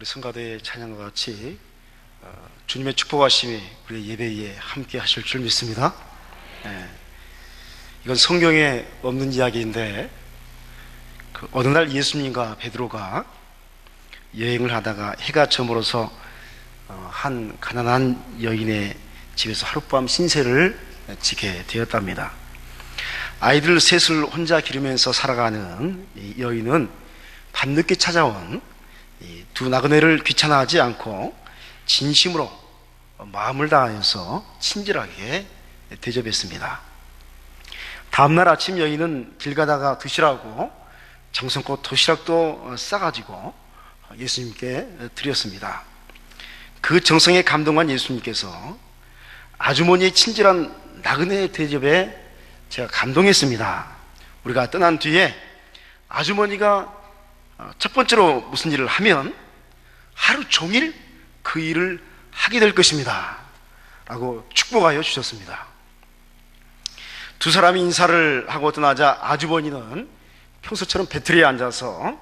우리 성가대의 찬양과 같이 어, 주님의 축복하심이 우리 예배에 함께 하실 줄 믿습니다. 예. 이건 성경에 없는 이야기인데 그 어느 날 예수님과 베드로가 여행을 하다가 해가 저물어서 어, 한 가난한 여인의 집에서 하룻밤 신세를 지게 되었답니다. 아이들 셋을 혼자 기르면서 살아가는 이 여인은 밤늦게 찾아온 이 두 나그네를 귀찮아하지 않고 진심으로 마음을 다하여서 친절하게 대접했습니다. 다음날 아침 여인은 길 가다가 드시라고 정성껏 도시락도 싸가지고 예수님께 드렸습니다. 그 정성에 감동한 예수님께서 아주머니의 친절한 나그네 대접에 제가 감동했습니다. 우리가 떠난 뒤에 아주머니가 첫 번째로 무슨 일을 하면 하루 종일 그 일을 하게 될 것입니다. 라고 축복하여 주셨습니다. 두 사람이 인사를 하고 떠나자 아주버니는 평소처럼 배틀에 앉아서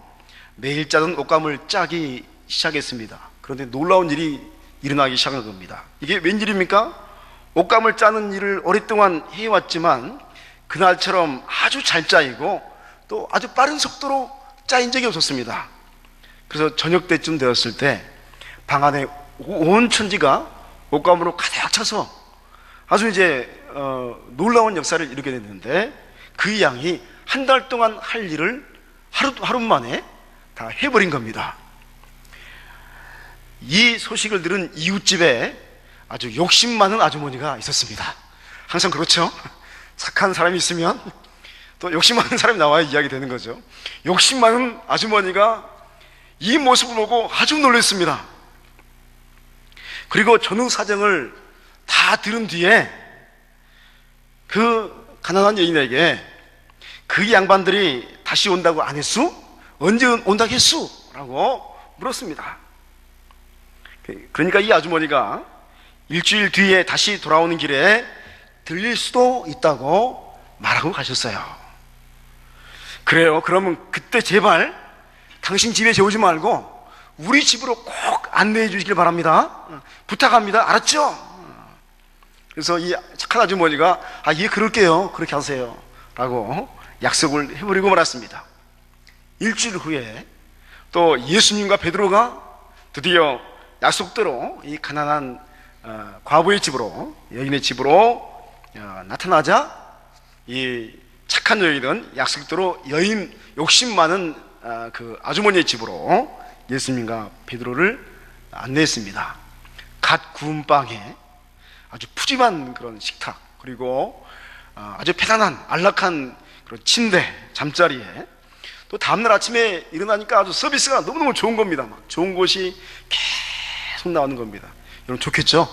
매일 짜던 옷감을 짜기 시작했습니다. 그런데 놀라운 일이 일어나기 시작한 겁니다. 이게 웬일입니까? 옷감을 짜는 일을 오랫동안 해왔지만 그날처럼 아주 잘 짜이고 또 아주 빠른 속도로 짜인 적이 없었습니다. 그래서 저녁 때쯤 되었을 때 방 안에 온 천지가 옷감으로 가득 차서 아주 이제 어, 놀라운 역사를 이루게 됐는데 그 양이 한 달 동안 할 일을 하루 하루 만에 다 해버린 겁니다. 이 소식을 들은 이웃집에 아주 욕심 많은 아주머니가 있었습니다. 항상 그렇죠. 착한 사람이 있으면 또 욕심 많은 사람이 나와야 이야기 되는 거죠. 욕심 많은 아주머니가 이 모습을 보고 아주 놀랐습니다. 그리고 전후 사정을 다 들은 뒤에 그 가난한 여인에게 그 양반들이 다시 온다고 안 했수? 언제 온다고 했수? 라고 물었습니다. 그러니까 이 아주머니가 일주일 뒤에 다시 돌아오는 길에 들릴 수도 있다고 말하고 가셨어요. 그래요. 그러면 그때 제발 당신 집에 재우지 말고 우리 집으로 꼭 안내해 주시길 바랍니다. 부탁합니다. 알았죠? 그래서 이 착한 아주머니가 아, 예, 그럴게요. 그렇게 하세요. 라고 약속을 해버리고 말았습니다. 일주일 후에 또 예수님과 베드로가 드디어 약속대로 이 가난한 어, 과부의 집으로 여인의 집으로 어, 나타나자 이 착한 여인은 약속대로 여인 욕심 많은 어, 그 아주머니의 집으로 예수님과 베드로를 안내했습니다. 갓 구운 빵에 아주 푸짐한 그런 식탁 그리고 어, 아주 편안한 안락한 그런 침대 잠자리에 또 다음날 아침에 일어나니까 아주 서비스가 너무너무 좋은 겁니다. 막 좋은 곳이 계속 나오는 겁니다. 여러분 좋겠죠?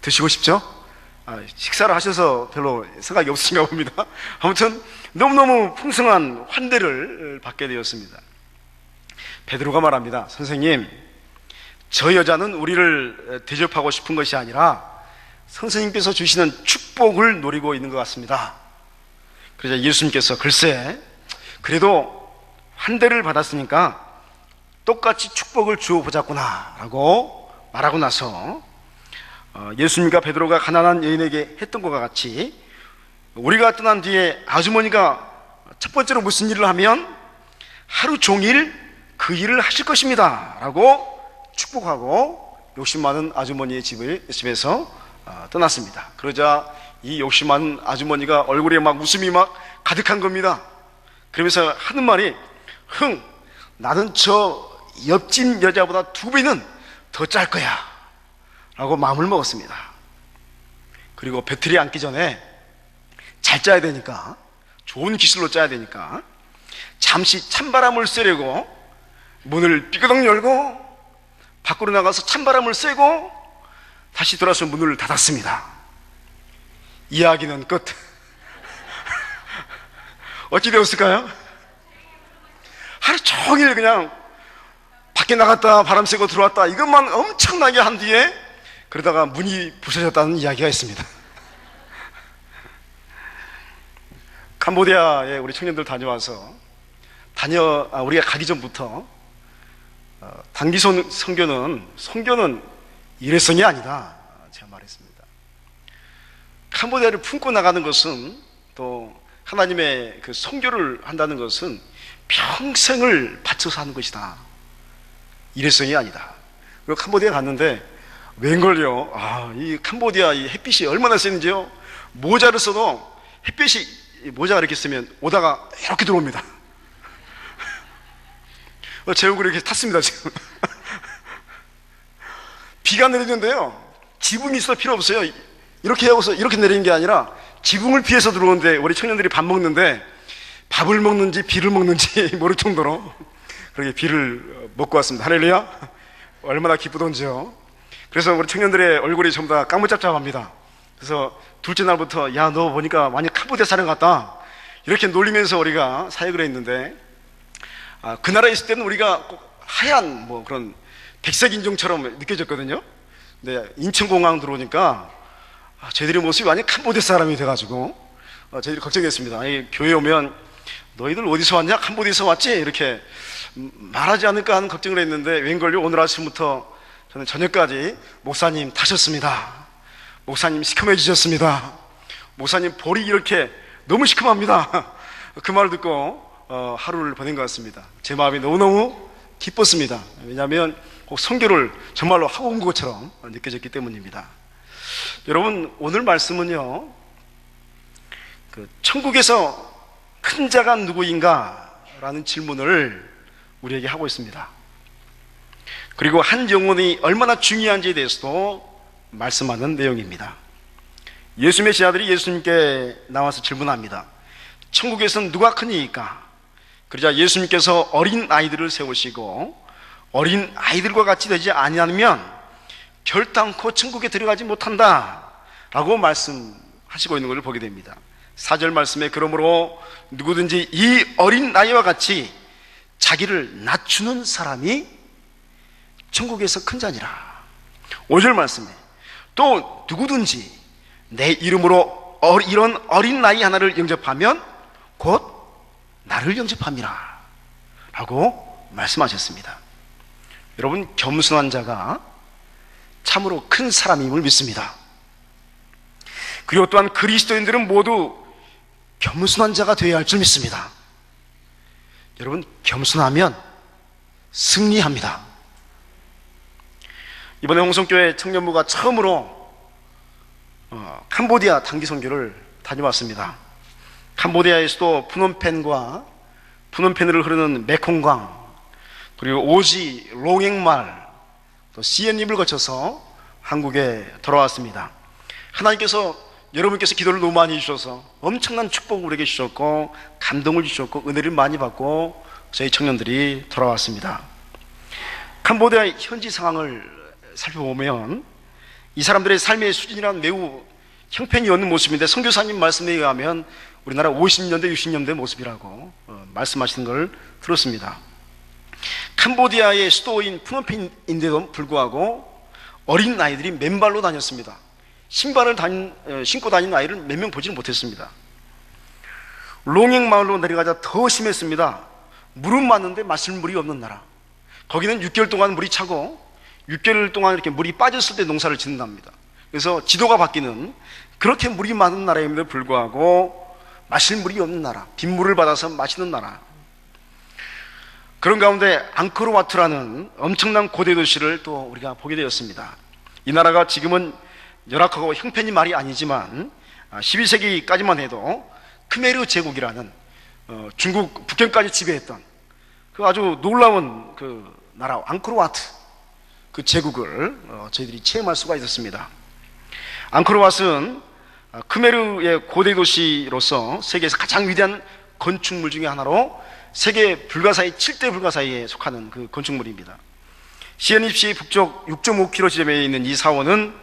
드시고 싶죠? 아, 식사를 하셔서 별로 생각이 없으신가 봅니다. 아무튼 너무너무 풍성한 환대를 받게 되었습니다. 베드로가 말합니다. 선생님, 저 여자는 우리를 대접하고 싶은 것이 아니라 선생님께서 주시는 축복을 노리고 있는 것 같습니다. 그러자 예수님께서 글쎄, 그래도 환대를 받았으니까 똑같이 축복을 주어 보자꾸나 라고 말하고 나서 어, 예수님과 베드로가 가난한 여인에게 했던 것과 같이 우리가 떠난 뒤에 아주머니가 첫 번째로 무슨 일을 하면 하루 종일 그 일을 하실 것입니다. 라고 축복하고 욕심 많은 아주머니의 집을, 집에서 어, 떠났습니다. 그러자 이 욕심 많은 아주머니가 얼굴에 막 웃음이 막 가득한 겁니다. 그러면서 하는 말이 흥, 나는 저 옆집 여자보다 두 배는 더 짤 거야. 라고 마음을 먹었습니다. 그리고 배틀이 앉기 전에 잘 짜야 되니까, 좋은 기술로 짜야 되니까, 잠시 찬바람을 쐬려고 문을 삐그덕 열고, 밖으로 나가서 찬바람을 쐬고, 다시 돌아서 문을 닫았습니다. 이야기는 끝. 어찌 되었을까요? 하루 종일 그냥 밖에 나갔다 바람 쐬고 들어왔다 이것만 엄청나게 한 뒤에 그러다가 문이 부서졌다는 이야기가 있습니다. 캄보디아에 우리 청년들 다녀와서 다녀 아, 우리가 가기 전부터 어, 단기 선- 선교는 선교는 일회성이 아니다. 제가 말했습니다. 캄보디아를 품고 나가는 것은 또 하나님의 그 선교를 한다는 것은 평생을 바쳐서 하는 것이다. 일회성이 아니다. 그리고 캄보디아 갔는데 웬걸요? 아, 이 캄보디아 이 햇빛이 얼마나 세는지요? 모자를 써도 햇빛이 이 모자가 이렇게 쓰면 오다가 이렇게 들어옵니다. 어, 제 얼굴에 이렇게 탔습니다, 지금. 비가 내리는데요. 지붕이 있어 필요 없어요. 이렇게 하고서 이렇게 내리는 게 아니라 지붕을 피해서 들어오는데 우리 청년들이 밥 먹는데 밥을 먹는지 비를 먹는지 모를 정도로 그렇게 비를 먹고 왔습니다. 할렐루야. 얼마나 기쁘던지요. 그래서 우리 청년들의 얼굴이 전부 다 까무잡잡합니다. 그래서 둘째 날부터 야 너 보니까 많이 캄보디아 사람 같다. 이렇게 놀리면서 우리가 사역을 했는데 아, 그 나라에 있을 때는 우리가 꼭 하얀 뭐 그런 백색 인종처럼 느껴졌거든요. 근데 인천공항 들어오니까 아, 저희들의 모습이 완전 캄보디아 사람이 돼가지고 어, 저희들이 걱정했습니다. 아니, 교회 오면 너희들 어디서 왔냐? 캄보디아에서 왔지? 이렇게 음, 말하지 않을까 하는 걱정을 했는데 웬걸요? 오늘 아침부터 저는 저녁까지 목사님 타셨습니다. 목사님 시커매지셨습니다. 목사님 볼이 이렇게 너무 시커맵니다. 그 말을 듣고 어, 하루를 보낸 것 같습니다. 제 마음이 너무너무 기뻤습니다. 왜냐하면 꼭 성교를 정말로 하고 온 것처럼 느껴졌기 때문입니다. 여러분 오늘 말씀은요. 그 천국에서 큰 자가 누구인가? 라는 질문을 우리에게 하고 있습니다. 그리고 한 영혼이 얼마나 중요한지에 대해서도 말씀하는 내용입니다. 예수 메시아들이 예수님께 나와서 질문합니다. 천국에서는 누가 크니까? 그러자 예수님께서 어린 아이들을 세우시고 어린 아이들과 같이 되지 아니하면 결단코 천국에 들어가지 못한다. 라고 말씀하시고 있는 것을 보게 됩니다. 사절 말씀에 그러므로 누구든지 이 어린 나이와 같이 자기를 낮추는 사람이 천국에서 큰 자니라. 5절 말씀에 또 누구든지 내 이름으로 어- 이런 어린 나이 하나를 영접하면 곧 나를 영접함이라. 라고 말씀하셨습니다. 여러분, 겸손한 자가 참으로 큰 사람임을 믿습니다. 그리고 또한 그리스도인들은 모두 겸손한 자가 되어야 할 줄 믿습니다. 여러분, 겸손하면 승리합니다. 이번에 홍성교회 청년부가 처음으로 어, 캄보디아 단기 선교를 다녀왔습니다. 캄보디아의 수도 푸놈펜과 푸놈펜으로 흐르는 메콩강 그리고 오지 롱행말 또 시엔립을 거쳐서 한국에 돌아왔습니다. 하나님께서 여러분께서 기도를 너무 많이 해주셔서 엄청난 축복을 우리에게 주셨고 감동을 주셨고 은혜를 많이 받고 저희 청년들이 돌아왔습니다. 캄보디아의 현지 상황을 살펴보면 이 사람들의 삶의 수준이란 매우 형편이 없는 모습인데 선교사님 말씀에 의하면 우리나라 50년대 60년대 모습이라고 어, 말씀하시는 걸 들었습니다. 캄보디아의 수도인 푸놈펜인데도 불구하고 어린 아이들이 맨발로 다녔습니다. 신발을 다닌, 어, 신고 다니는 아이를 몇 명 보지는 못했습니다. 롱행 마을로 내려가자 더 심했습니다. 물은 많은데 마실 물이 없는 나라. 거기는 6개월 동안 물이 차고 6개월 동안 이렇게 물이 빠졌을 때 농사를 짓는답니다. 그래서 지도가 바뀌는 그렇게 물이 많은 나라임에도 불구하고 마실 물이 없는 나라, 빗물을 받아서 마시는 나라. 그런 가운데 앙코르와트라는 엄청난 고대 도시를 또 우리가 보게 되었습니다. 이 나라가 지금은 열악하고 형편이 말이 아니지만 12세기까지만 해도 크메르 제국이라는 어, 중국 북경까지 지배했던 그 아주 놀라운 그 나라 앙코르와트 그 제국을 어, 저희들이 체험할 수가 있었습니다. 앙코르와트는 어, 크메르의 고대 도시로서 세계에서 가장 위대한 건축물 중의 하나로 세계 불가사의 7대 불가사의에 속하는 그 건축물입니다. 시연입시 북쪽 6.5km 지점에 있는 이 사원은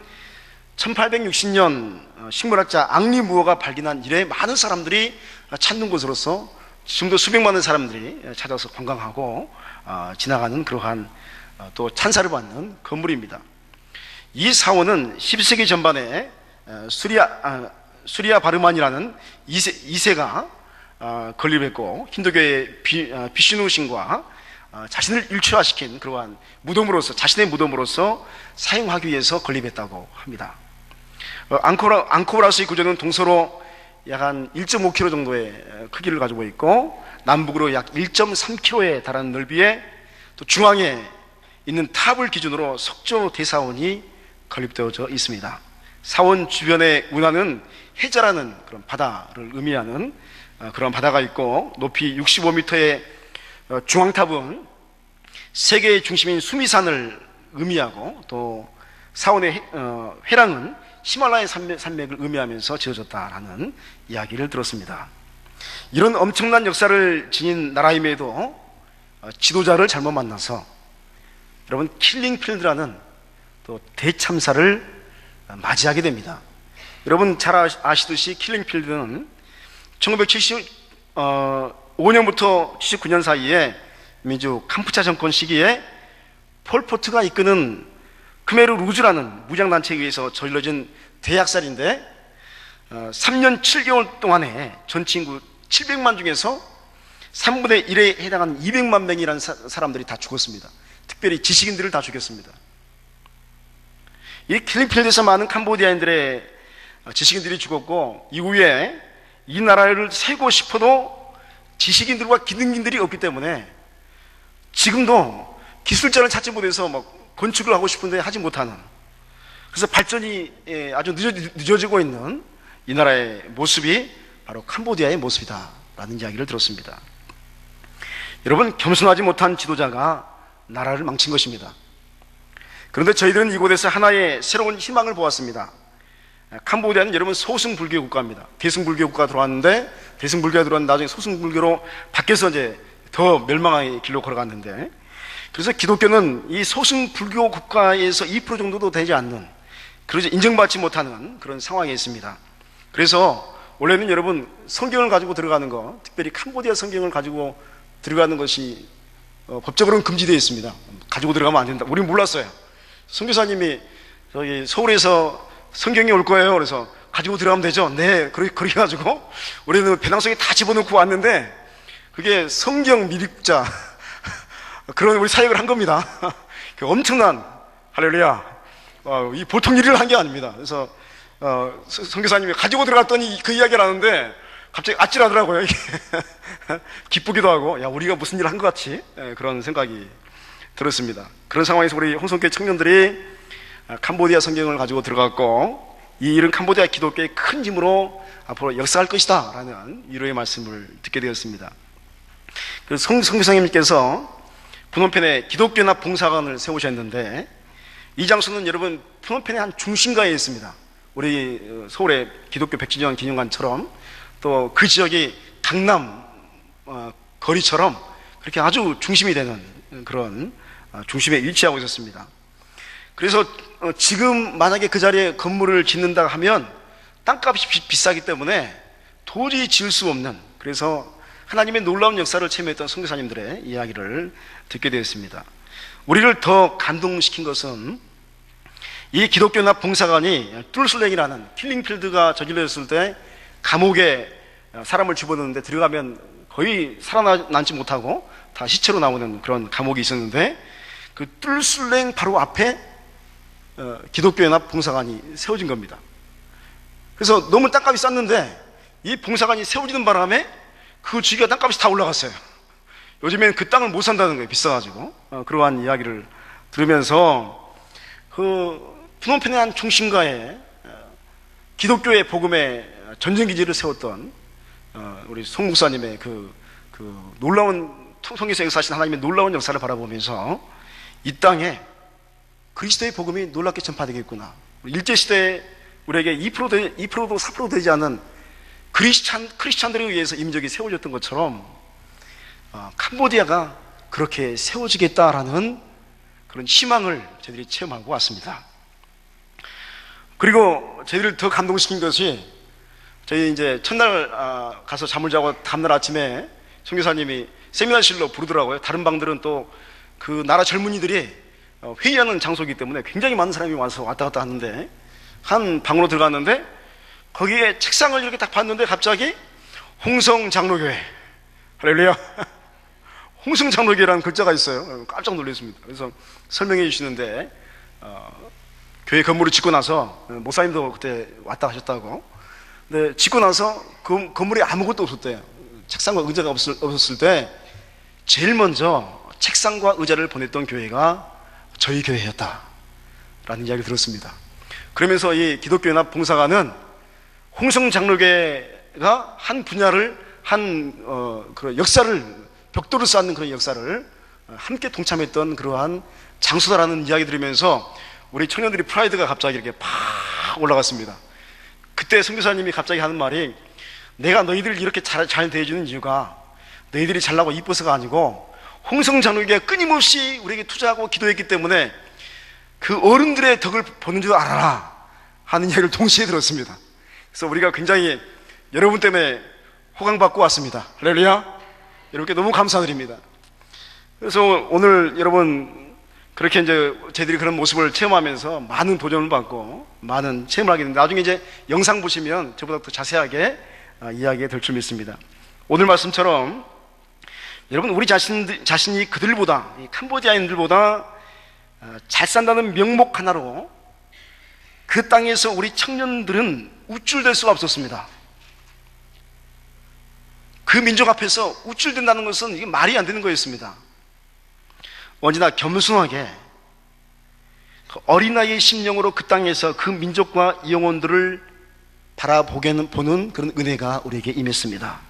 1860년 어, 식물학자 앙리 무어가 발견한 이래 많은 사람들이 찾는 곳으로서 지금도 수백만의 사람들이 찾아서 관광하고 어, 지나가는 그러한 어, 또 찬사를 받는 건물입니다. 이 사원은 10세기 전반에 어, 수리아 아, 수리아 바르만이라는 2세, 2세가 어, 건립했고 힌두교의 비, 어, 비슈누 신과 어, 자신을 일체화시킨 그러한 무덤으로서 자신의 무덤으로서 사용하기 위해서 건립했다고 합니다. 어, 앙코라, 앙코라스의 구조는 동서로 약 한 1.5km 정도의 크기를 가지고 있고 남북으로 약 1.3km에 달하는 넓이에 또 중앙에 있는 탑을 기준으로 석조 대사원이 건립되어져 있습니다. 사원 주변의 운하는 해자라는 그런 바다를 의미하는 어, 그런 바다가 있고 높이 65m의 어, 중앙탑은 세계의 중심인 수미산을 의미하고 또 사원의 어, 회랑은 히말라야 산맥, 을 의미하면서 지어졌다라는 이야기를 들었습니다. 이런 엄청난 역사를 지닌 나라임에도 지도자를 잘못 만나서 여러분 킬링필드라는 또 대참사를 맞이하게 됩니다. 여러분 잘 아시듯이 킬링필드는 1975년부터 79년 사이에 민주 캄푸차 정권 시기에 폴포트가 이끄는 크메르 루즈라는 무장단체에 의해서 저질러진 대학살인데 3년 어, 7개월 동안에 전 친구 700만 중에서 3분의 1에 해당하는 200만 명이라는 사람들이 다 죽었습니다. 특별히 지식인들을 다 죽였습니다. 이 킬링필드에서 많은 캄보디아인들의 지식인들이 죽었고 이후에 이 나라를 세고 싶어도 지식인들과 기능인들이 없기 때문에 지금도 기술자를 찾지 못해서 막 건축을 하고 싶은데 하지 못하는 그래서 발전이 예, 아주 늦어지고 있는 이 나라의 모습이 바로 캄보디아의 모습이다라는 이야기를 들었습니다. 여러분 겸손하지 못한 지도자가 나라를 망친 것입니다. 그런데 저희들은 이곳에서 하나의 새로운 희망을 보았습니다. 캄보디아는 여러분 소승불교 국가입니다. 대승불교 국가가 들어왔는데 대승불교가 들어왔는데 나중에 소승불교로 바뀌어서 이제 더 멸망의 길로 걸어갔는데 그래서 기독교는 이 소승불교 국가에서 2% 정도도 되지 않는 그러지 인정받지 못하는 그런 상황에 있습니다. 그래서 원래는 여러분 성경을 가지고 들어가는 거 특별히 캄보디아 성경을 가지고 들어가는 것이 어, 법적으로는 금지되어 있습니다. 가지고 들어가면 안 된다. 우리는 몰랐어요. 선교사님이 저기 서울에서 성경이 올 거예요. 그래서 가지고 들어가면 되죠. 네, 그렇게, 그렇게 가지고 우리는 배낭 속에 다 집어넣고 왔는데 그게 성경 미립자 그런 우리 사역을 한 겁니다. 그 엄청난 할렐루야. 어, 이 보통 일을 한 게 아닙니다. 그래서 어, 성교사님이 가지고 들어갔더니 그 이야기를 하는데 갑자기 아찔하더라고요. 기쁘기도 하고 야 우리가 무슨 일을 한 것 같이 예, 그런 생각이 들었습니다. 그런 상황에서 우리 홍성교회 청년들이 아, 캄보디아 성경을 가지고 들어갔고 이 일은 캄보디아 기독교의 큰 힘으로 앞으로 역사할 것이다 라는 위로의 말씀을 듣게 되었습니다. 그 성, 성교사님께서 분원편에 기독교나 봉사관을 세우셨는데 이 장소는 여러분 분원편의 한 중심가에 있습니다. 우리 어, 서울의 기독교 백지년 기념관처럼 또 그 지역이 강남 어, 거리처럼 그렇게 아주 중심이 되는 그런 어, 중심에 위치하고 있었습니다. 그래서 어, 지금 만약에 그 자리에 건물을 짓는다 하면 땅값이 비싸기 때문에 도저히 지을 수 없는 그래서 하나님의 놀라운 역사를 체험했던 선교사님들의 이야기를 듣게 되었습니다. 우리를 더 감동시킨 것은 이 기독교나 봉사관이 뚫슬랭이라는 킬링필드가 저질러졌을 때 감옥에 사람을 집어넣는데 들어가면 거의 살아남지 못하고 다 시체로 나오는 그런 감옥이 있었는데 그 뚫슬랭 바로 앞에 어, 기독교회나 봉사관이 세워진 겁니다. 그래서 너무 땅값이 쌌는데 이 봉사관이 세워지는 바람에 그 주기가 땅값이 다 올라갔어요. 요즘에는 그 땅을 못 산다는 거예요. 비싸가지고. 어, 그러한 이야기를 들으면서 그 푸놈펜의 한 중심가에 어, 기독교의 복음의 전쟁기지를 세웠던 어, 우리 송 목사님의 그, 그 놀라운 성경에서 사신 하나님의 놀라운 역사를 바라보면서 이 땅에 그리스도의 복음이 놀랍게 전파되겠구나. 일제시대에 우리에게 2%도, 2%도 4%도 되지 않은 크리스찬, 크리스찬들에 의해서 임적이 세워졌던 것처럼 어, 캄보디아가 그렇게 세워지겠다라는 그런 희망을 저희들이 체험하고 왔습니다. 그리고 저희들을 더 감동시킨 것이 저희 이제 첫날 아, 가서 잠을 자고 다음날 아침에 성교사님이 세미나실로 부르더라고요. 다른 방들은 또 그 나라 젊은이들이 어, 회의하는 장소이기 때문에 굉장히 많은 사람이 와서 왔다 갔다 하는데 한 방으로 들어갔는데 거기에 책상을 이렇게 딱 봤는데 갑자기 홍성 장로교회 할렐루야 홍승장로교회라는 글자가 있어요. 깜짝 놀랐습니다. 그래서 설명해 주시는데 어, 교회 건물을 짓고 나서 어, 목사님도 그때 왔다 가셨다고. 근데 짓고 나서 그 건물에 아무것도 없었대요. 책상과 의자가 없을, 없었을 때 제일 먼저 책상과 의자를 보냈던 교회가 저희 교회였다. 라는 이야기를 들었습니다. 그러면서 이 기독교연합 봉사관은 홍성 장로교회가 한 분야를 한 어, 그런 역사를 벽돌을 쌓는 그런 역사를 함께 동참했던 그러한 장소다라는 이야기 들으면서 우리 청년들이 프라이드가 갑자기 이렇게 팍 올라갔습니다. 그때 선교사님이 갑자기 하는 말이 내가 너희들을 이렇게 잘, 잘 대해주는 이유가 너희들이 잘나고 이뻐서가 아니고 홍성 장로교가 끊임없이 우리에게 투자하고 기도했기 때문에 그 어른들의 덕을 보는 줄 알아라 하는 이야기를 동시에 들었습니다. 그래서 우리가 굉장히 여러분 때문에 호강받고 왔습니다. 할렐루야. 여러분께 너무 감사드립니다. 그래서 오늘 여러분 그렇게 이제 저희들이 그런 모습을 체험하면서 많은 도전을 받고 많은 체험을 하게 됩니다. 나중에 이제 영상 보시면 저보다 더 자세하게 아, 이야기가 될 줄 믿습니다. 오늘 말씀처럼 여러분 우리 자신 자신이 그들보다 이 캄보디아인들보다 아, 잘 산다는 명목 하나로 그 땅에서 우리 청년들은 우쭐될 수가 없었습니다. 그 민족 앞에서 우쭐된다는 것은 이게 말이 안 되는 거였습니다. 언제나 겸손하게 그 어린아이의 심령으로 그 땅에서 그 민족과 영혼들을 바라보게 보는 그런 은혜가 우리에게 임했습니다.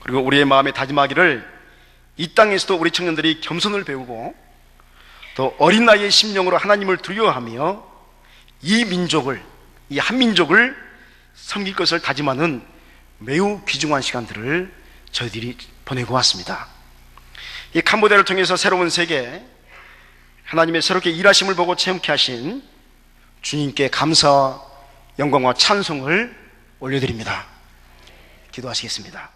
그리고 우리의 마음에 다짐하기를 이 땅에서도 우리 청년들이 겸손을 배우고 또 어린아이의 심령으로 하나님을 두려워하며 이 민족을, 이 한민족을 섬길 것을 다짐하는 매우 귀중한 시간들을 저희들이 보내고 왔습니다. 이 캄보디아를 통해서 새로운 세계, 하나님의 새롭게 일하심을 보고 체험케 하신 주님께 감사, 영광과 찬송을 올려드립니다. 기도하시겠습니다.